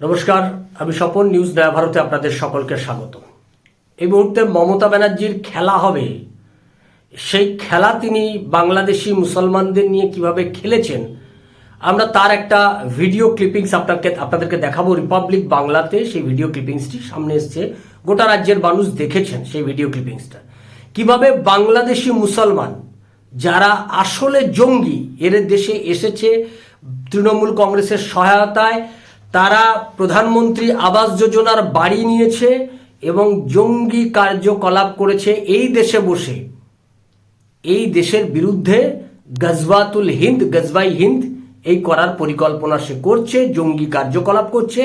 নমস্কার, আমি স্বপন নিউজ নয়া ভারতে আপনাদের সকলকে স্বাগত। এই মুহূর্তে মমতা ব্যানার্জির খেলা হবে। সেই খেলা তিনি বাংলাদেশি মুসলমানদের নিয়ে কীভাবে খেলেছেন, আমরা তার একটা ভিডিও ক্লিপিংস আপনাকে, আপনাদেরকে দেখাবো। রিপাবলিক বাংলাতে সেই ভিডিও ক্লিপিংসটি সামনে এসছে। গোটা রাজ্যের মানুষ দেখেছেন সেই ভিডিও ক্লিপিংসটা। কীভাবে বাংলাদেশি মুসলমান, যারা আসলে জঙ্গি এর দেশে এসেছে, তৃণমূল কংগ্রেসের সহায়তায় তারা প্রধানমন্ত্রী আবাস যোজনার বাড়ি নিয়েছে এবং জঙ্গি কার্যকলাপ করেছে এই দেশে বসে। এই দেশের বিরুদ্ধে গজবাতুল হিন্দ গজবাই হিন্দ এই করার পরিকল্পনা সে করছে, জঙ্গি কার্যকলাপ করছে।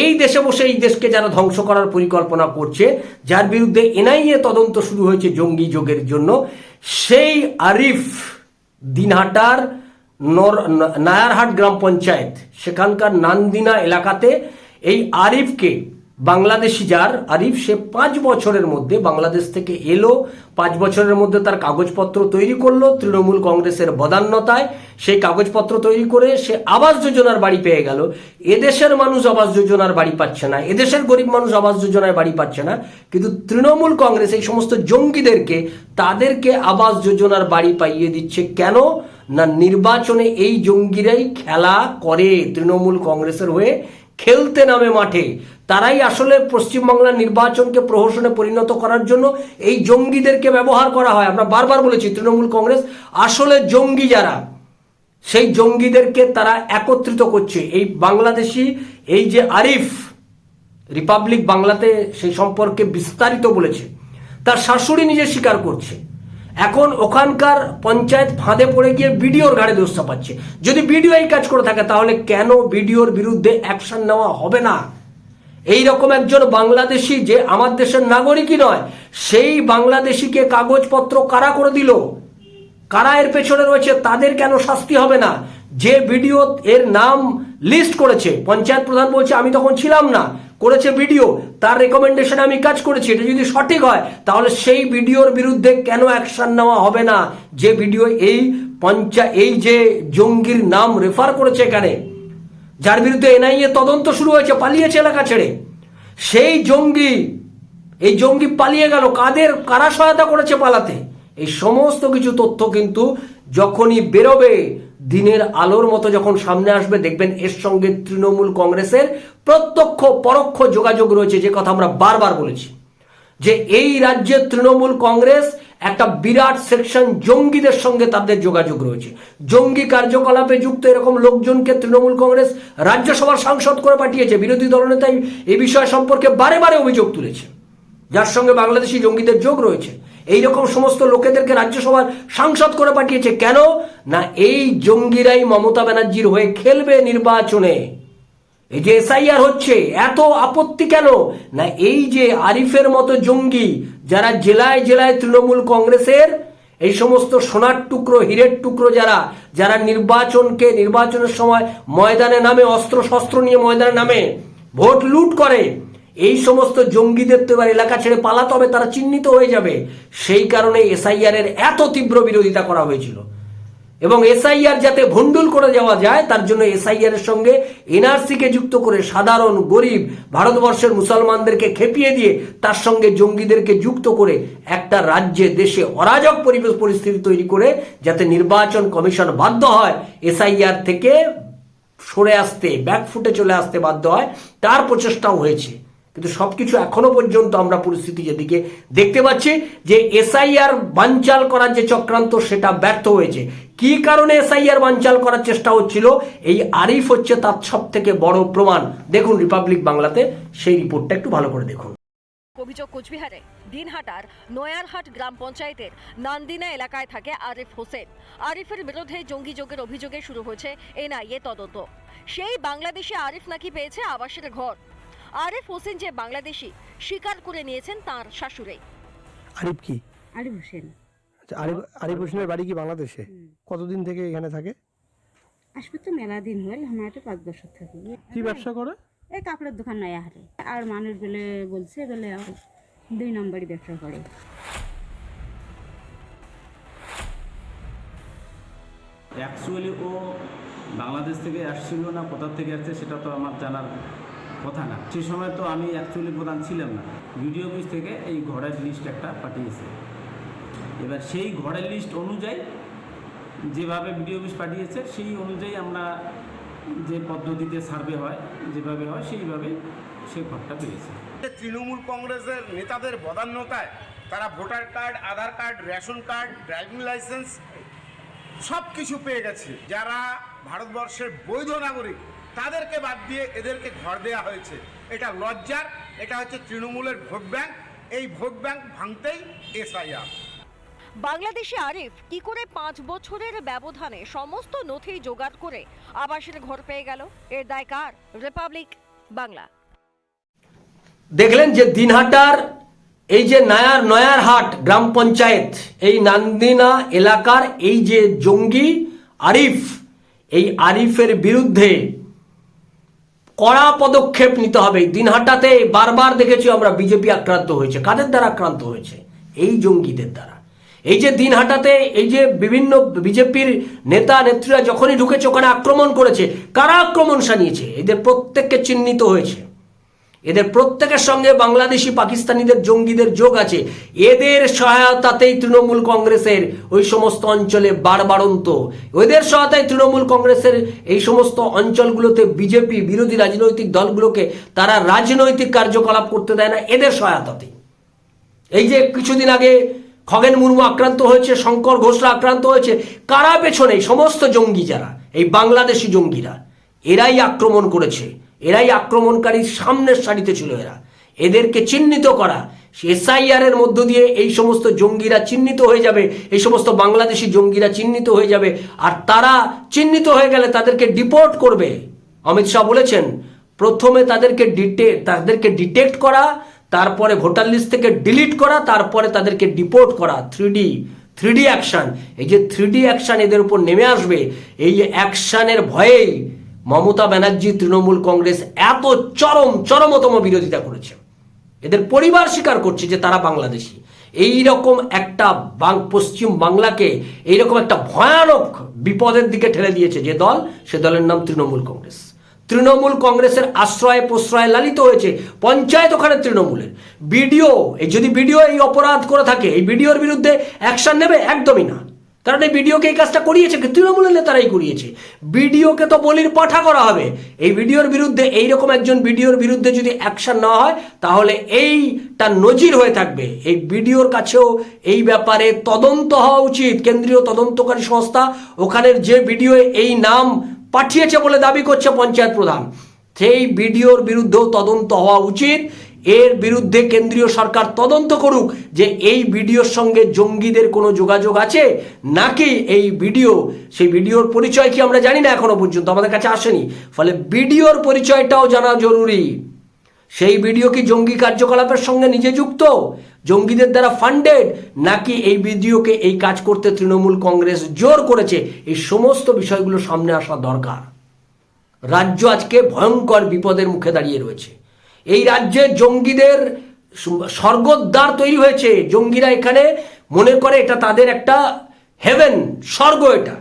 এই দেশে বসে এই দেশকে যারা ধ্বংস করার পরিকল্পনা করছে, যার বিরুদ্ধে এনআইএ তদন্ত শুরু হয়েছে জঙ্গি যোগের জন্য। সেই আরিফ দিনহাটার নায়ারহাট গ্রাম পঞ্চায়েত। সেখানকার নান্দিনা এলাকাতে এই আরিফকে বাংলাদেশি যার, আরিফ সে পাঁচ বছরের মধ্যে বাংলাদেশ থেকে এলো, পাঁচ বছরের মধ্যে তার কাগজপত্র তৈরি করল তৃণমূল কংগ্রেসের বদান্যতায়। সেই কাগজপত্র তৈরি করে সে আবাস যোজনার বাড়ি পেয়ে গেল। এদেশের মানুষ আবাস যোজনার বাড়ি পাচ্ছে না। এদেশের গরিব মানুষ আবাস যোজনার বাড়ি পাচ্ছে না। কিন্তু তৃণমূল কংগ্রেস এই সমস্ত জঙ্গিদেরকে, তাদেরকে আবাস যোজনার বাড়ি পাইয়ে দিচ্ছে কেন? না নির্বাচনে এই জঙ্গিরাই খেলা করে তৃণমূল কংগ্রেসের হয়ে খেলতে নামে মাঠে। তারাই আসলে পশ্চিমবাংলার নির্বাচনকে প্রহসনে পরিণত করার জন্য এই জঙ্গিদেরকে ব্যবহার করা হয়। আমরা বারবার বলেছি, তৃণমূল কংগ্রেস আসলে জঙ্গি যারা, সেই জঙ্গিদেরকে তারা একত্রিত করছে। এই বাংলাদেশি, এই যে আরিফ, রিপাবলিক বাংলাতে সেই সম্পর্কে বিস্তারিত বলেছে। তার শাশুড়ি নিজে স্বীকার করছে। এখন ওখানকার পঞ্চায়েত ফাঁদে পড়ে গিয়ে বিডিওর ঘাড়ে দোষ চাপাচ্ছে। যদি বিডিও এই কাজ করে থাকে, তাহলে কেন বিডিওর বিরুদ্ধে অ্যাকশন নেওয়া হবে না? এই রকম একজন বাংলাদেশি যে আমার দেশের নাগরিকই নয়, সেই বাংলাদেশিকে কাগজপত্র কারা করে দিল? কারা এর পেছনে রয়েছে, তাদের কেন শাস্তি হবে না? যে ভিডিও এর নাম লিস্ট করেছে, পঞ্চায়েত প্রধান বলছে, আমি তখন ছিলাম না। করেছে ভিডিও, তার রেকমেন্ডেশনে আমি কাজ করেছি, এটা যদি সঠিক হয়, তাহলে সেই ভিডিওর বিরুদ্ধে কেন অ্যাকশন নেওয়া হবে না? যে ভিডিও এই পঞ্চা, এই যে জঙ্গির নাম রেফার করেছে এখানে, যার বিরুদ্ধে এনআইএ তদন্ত শুরু হয়েছে, পালিয়েছে এলাকা ছেড়ে, সেই জঙ্গি, এই জঙ্গি পালিয়ে গেল, কাদের, কারা সহায়তা করেছে পালাতে? এই সমস্ত কিছু তথ্য কিন্তু যখনই বেরোবে দিনের আলোর মতো যখন সামনে আসবে, দেখবেন এর সঙ্গে তৃণমূল কংগ্রেসের প্রত্যক্ষ, পরোক্ষ যোগাযোগ রয়েছে, যে কথা আমরা বারবার বলেছি। যে এই রাজ্যের তৃণমূল কংগ্রেস একটা বিরাট সেকশন জঙ্গিদের সঙ্গে তাদের যোগাযোগ রয়েছে। জঙ্গি কার্যকলাপে যুক্ত এরকম লোকজনকে তৃণমূল কংগ্রেস রাজ্যসভার সাংসদ করে পাঠিয়েছে। বিরোধী দলনেতাই এই বিষয় সম্পর্কে বারে বারে অভিযোগ তুলেছে। যার সঙ্গে বাংলাদেশি জঙ্গিদের যোগ রয়েছে। এই রকম সমস্ত লোকেদেরকে রাজ্যসভার সাংসদ করে পাঠিয়েছে কেন? না, এই জঙ্গিরাই মমতা ব্যানার্জির হয়ে খেলবে নির্বাচনে। এই যে এসআইআর হচ্ছে, এত আপত্তি কেন? না, এই যে আরিফের মতো জঙ্গি যারা জেলায় জেলায় তৃণমূল কংগ্রেসের, এই সমস্ত সোনার টুকরো, হীরের টুকরো যারা যারা নির্বাচনকে, নির্বাচনের সময় ময়দানে নামে অস্ত্র শস্ত্র নিয়ে ময়দানে নামে, ভোট লুট করে এই সমস্ত জঙ্গিদের তো এবার এলাকা ছেড়ে পালাতে হবে, তারা চিহ্নিত হয়ে যাবে। সেই কারণে এসআইআর এর এত তীব্র বিরোধিতা করা হয়েছিল। এবং এসআইআর যাতে ভণ্ডুল করে যাওয়া যায়, তার জন্য এসআইআর এর সঙ্গে এনআরসি কে যুক্ত করে সাধারণ, গরিব, ভারতবর্ষের মুসলমানদেরকে খেপিয়ে দিয়ে তার সঙ্গে জঙ্গিদেরকে যুক্ত করে একটা রাজ্যে, দেশে অরাজক পরিবেশ পরিস্থিতি তৈরি করে যাতে নির্বাচন কমিশন বাধ্য হয় এসআইআর থেকে সরে আসতে ব্যাকফুটে চলে আসতে বাধ্য হয়, তার প্রচেষ্টাও হয়েছে। কিন্তু সবকিছু এখনও পর্যন্ত আমরা পরিস্থিতি যেদিকে দেখতে পাচ্ছি যে এসআইআর বানচাল করার যে চক্রান্ত সেটা ব্যর্থ হয়েছে। কি কারণে এসআইআর বানচাল করার চেষ্টা হচ্ছিল? এই আরিফ হচ্ছে তার সব থেকে বড় প্রমাণ। দেখুন রিপাবলিক বাংলাতে সেই রিপোর্টটা একটু ভালো করে দেখুন। অভিযোগ কোচবিহারে। দিনহাটার নয়ারহাট গ্রাম পঞ্চায়েতের নান্দিনা এলাকায় থাকে আরিফ হোসেন। আরিফের বিরুদ্ধে জঙ্গি যোগের অভিযোগে শুরু হয়েছে এনআইএ তদন্ত। সেই বাংলাদেশে আরিফ নাকি পেয়েছে আবাসের ঘর। আরিফ হোসেন যে বাংলাদেশি স্বীকার করে নিয়েছেন তার শাশুড়ি। আরিফ কি? আরিফ হোসেন। আচ্ছা আরিফ আরিফ হোসেনের বাড়ি কি বাংলাদেশে? কতদিন থেকে এখানে থাকে? আসবে তো মেলা দিন হল আমার তো পাঁচ বছর থাকি। কি ব্যবসা করে? এই কাপড়ের দোকান নয়া হারে আর মানুষ বলে বলছে বলে দুই নম্বরই ব্যবসা করে। অ্যাকচুয়ালি ও বাংলাদেশ থেকে আসছিল না কোথা থেকে আসছে সেটা তো আমার জানার কথা না। সে সময় তো আমি অ্যাকচুয়ালি প্রধান ছিলাম না। ভিডিও অফিস থেকে এই ঘরের লিস্ট একটা পাঠিয়েছে। এবার সেই ঘরের লিস্ট অনুযায়ী যেভাবে ভিডিও অফিস পাঠিয়েছে, সেই অনুযায়ী আমরা যে পদ্ধতিতে সার্ভে হয়, যেভাবে হয়, সেইভাবে সে ঘরটা পেয়েছে। তৃণমূল কংগ্রেসের নেতাদের বদান্যতায় তারা voter card, Aadhaar card, ration card, driving licence সব কিছু পেয়ে গেছে। যারা ভারতবর্ষের বৈধ নাগরিক তাদেরকে বাদ দিয়ে এদেরকে ঘর দেয়া হয়েছে। এটা লজ্জার এটা হচ্ছে তৃণমূলের ভোট ব্যাংক। এই ভোট ব্যাংক ভাঙতেই এসআইআর। বাংলাদেশি আরিফ কি করে পাঁচ বছরের ব্যবধানে সমস্ত নথি জোগাড় করে আবাসের ঘর পেয়ে গেল? এর দায় কার? রিপাবলিক বাংলা। দেখলেন যে দিনহাটার এই যে নায়ার নয়ারহাট গ্রাম পঞ্চায়েত এই নান্দিনা এলাকার এই যে জঙ্গি আরিফ এই আরিফের বিরুদ্ধে কড়া পদক্ষেপ নিতে হবে। দিন হাটাতে বারবার দেখেছি আমরা বিজেপি আক্রান্ত হয়েছে। কাদের দ্বারা আক্রান্ত হয়েছে? এই জঙ্গিদের দ্বারা। এই যে দিন হাটাতে এই যে বিভিন্ন বিজেপির নেতা, নেত্রীরা যখনই ঢুকেছে, ওখানে আক্রমণ করেছে, কারা আক্রমণ সানিয়েছে এদের প্রত্যেককে চিহ্নিত হয়েছে। এদের প্রত্যেকের সঙ্গে বাংলাদেশি পাকিস্তানিদের জঙ্গিদের যোগ আছে। এদের সহায়তাতেই তৃণমূল কংগ্রেসের ওই সমস্ত অঞ্চলে বারবারন্ত। এদের সহায়তায় তৃণমূল কংগ্রেসের এই সমস্ত অঞ্চলগুলোতে বিজেপি বিরোধী রাজনৈতিক দলগুলোকে তারা রাজনৈতিক কার্যকলাপ করতে দেয় না, এদের সহায়তাতেই। এই যে কিছুদিন আগে খগেন মুর্মু আক্রান্ত হয়েছে, শঙ্কর ঘোষরা আক্রান্ত হয়েছে, কারা পেছনে সমস্ত জঙ্গি যারা, এই বাংলাদেশি জঙ্গিরা, এরাই আক্রমণ করেছে। এরাই আক্রমণকারীর সামনের সারিতে ছিল এরা। এদেরকে চিহ্নিত করা এসআইআর এর মধ্য দিয়ে এই সমস্ত জঙ্গিরা চিহ্নিত হয়ে যাবে, এই সমস্ত বাংলাদেশি জঙ্গিরা চিহ্নিত হয়ে যাবে, আর তারা চিহ্নিত হয়ে গেলে তাদেরকে ডিপোর্ট করবে। অমিত শাহ বলেছেন, প্রথমে তাদেরকে ডিটে, তাদেরকে ডিটেক্ট করা, তারপরে ভোটার লিস্ট থেকে ডিলিট করা, তারপরে তাদেরকে ডিপোর্ট করা three D three D action. এই যে থ্রি ডি অ্যাকশান এদের উপর নেমে আসবে, এই অ্যাকশানের ভয়েই মমতা ব্যানার্জি, তৃণমূল কংগ্রেস এত চরম, চরমতম বিরোধিতা করেছে। এদের পরিবার স্বীকার করছে যে তারা বাংলাদেশি। এই রকম একটা পশ্চিম বাংলাকে এইরকম একটা ভয়ানক বিপদের দিকে ঠেলে দিয়েছে যে দল, সে দলের নাম তৃণমূল কংগ্রেস। তৃণমূল কংগ্রেসের আশ্রয়ে প্রশ্রয়ে লালিত হয়েছে পঞ্চায়েত ওখানে তৃণমূলের। বিডিও, এই যদি বিডিও এই অপরাধ করে থাকে, এই বিডিওর বিরুদ্ধে অ্যাকশন নেবে একদমই না। এই বিডিওকে এই কাজটা করিয়েছে কি তৃণমূলের নেতারাই করিয়েছে? বিডিওকে তো বলির পাঠা করা হবে। এই বিডিওর বিরুদ্ধে, এইরকম একজন বিডিওর বিরুদ্ধে যদি অ্যাকশন নেওয়া হয়, তাহলে এইটা নজির হয়ে থাকবে। এই বিডিওর কাছেও এই ব্যাপারে তদন্ত হওয়া উচিত। কেন্দ্রীয় তদন্তকারী সংস্থা ওখানের যে বিডিও এই নাম পাঠিয়েছে বলে দাবি করছে পঞ্চায়েত প্রধান। সেই বিডিওর বিরুদ্ধেও তদন্ত হওয়া উচিত। এর বিরুদ্ধে কেন্দ্রীয় সরকার তদন্ত করুক যে এই ভিডিওর সঙ্গে জঙ্গিদের কোনো যোগাযোগ আছে, নাকি এই ভিডিও সেই ভিডিওর পরিচয় কি আমরা জানি না এখনও পর্যন্ত, আমাদের কাছে আসেনি। ফলে ভিডিওর পরিচয়টাও জানা জরুরি। সেই ভিডিও কি জঙ্গি কার্যকলাপের সঙ্গে নিজে যুক্ত, জঙ্গিদের দ্বারা ফান্ডেড নাকি এই ভিডিওকে এই কাজ করতে তৃণমূল কংগ্রেস জোর করেছে? এই সমস্ত বিষয়গুলো সামনে আসা দরকার। রাজ্য আজকে ভয়ঙ্কর বিপদের মুখে দাঁড়িয়ে রয়েছে। এই রাজ্যে জঙ্গিদের স্বর্গদ্বার তৈরি হয়েছে। জঙ্গিরা এখানে মনে করে এটা তাদের একটা হেভেন, স্বর্গ এটা।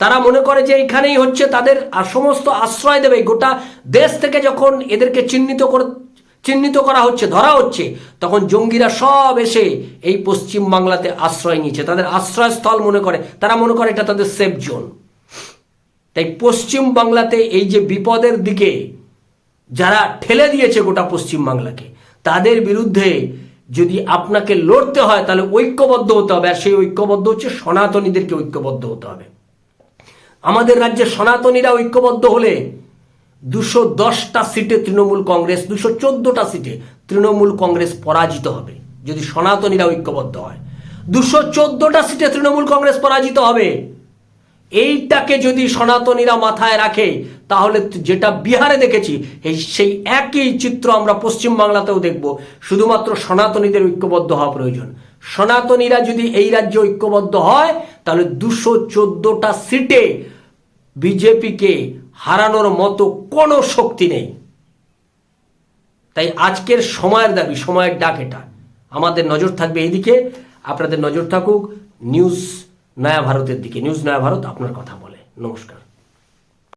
তারা মনে করে যে এইখানেই হচ্ছে তাদের সমস্ত আশ্রয় দেবে। গোটা দেশ থেকে যখন এদেরকে চিহ্নিত করে চিহ্নিত করা হচ্ছে, ধরা হচ্ছে, তখন জঙ্গিরা সব এসে এই পশ্চিম বাংলাতে আশ্রয় নিয়েছে। তাদের আশ্রয়স্থল মনে করে, তারা মনে করে এটা তাদের সেফ জোন তাই পশ্চিম বাংলাতে এই যে বিপদের দিকে যারা ঠেলে দিয়েছে গোটা পশ্চিম বাংলাকে, তাদের বিরুদ্ধে যদি আপনাকে লড়তে হয়, তাহলে ঐক্যবদ্ধ হতে হবে। আর সেই ঐক্যবদ্ধ হচ্ছে সনাতনীদেরকে ঐক্যবদ্ধ হতে হবে। আমাদের রাজ্যে সনাতনীরা ঐক্যবদ্ধ হলে দুশো দশটা সিটে তৃণমূল কংগ্রেস, দুশো চোদ্দটা সিটে তৃণমূল কংগ্রেস পরাজিত হবে, যদি সনাতনীরা ঐক্যবদ্ধ হয়। দুশো চোদ্দটা সিটে তৃণমূল কংগ্রেস পরাজিত হবে। এইটাকে যদি সনাতনীরা মাথায় রাখে, তাহলে যেটা বিহারে দেখেছি, এই সেই একই চিত্র আমরা পশ্চিম বাংলাতেও দেখব। শুধুমাত্র সনাতনীদের ঐক্যবদ্ধ হওয়া প্রয়োজন। সনাতনীরা যদি এই রাজ্যে ঐক্যবদ্ধ হয়, তাহলে দুশো চোদ্দটা সিটে বিজেপিকে হারানোর মতো কোনো শক্তি নেই। তাই আজকের সময়ের দাবি, সময়ের ডাক এটা। আমাদের নজর থাকবে এইদিকে। আপনাদের নজর থাকুক, নিউজ নয়া ভারতের দিকে নিউজ নয়া ভারত আপনার কথা বলে। নমস্কার।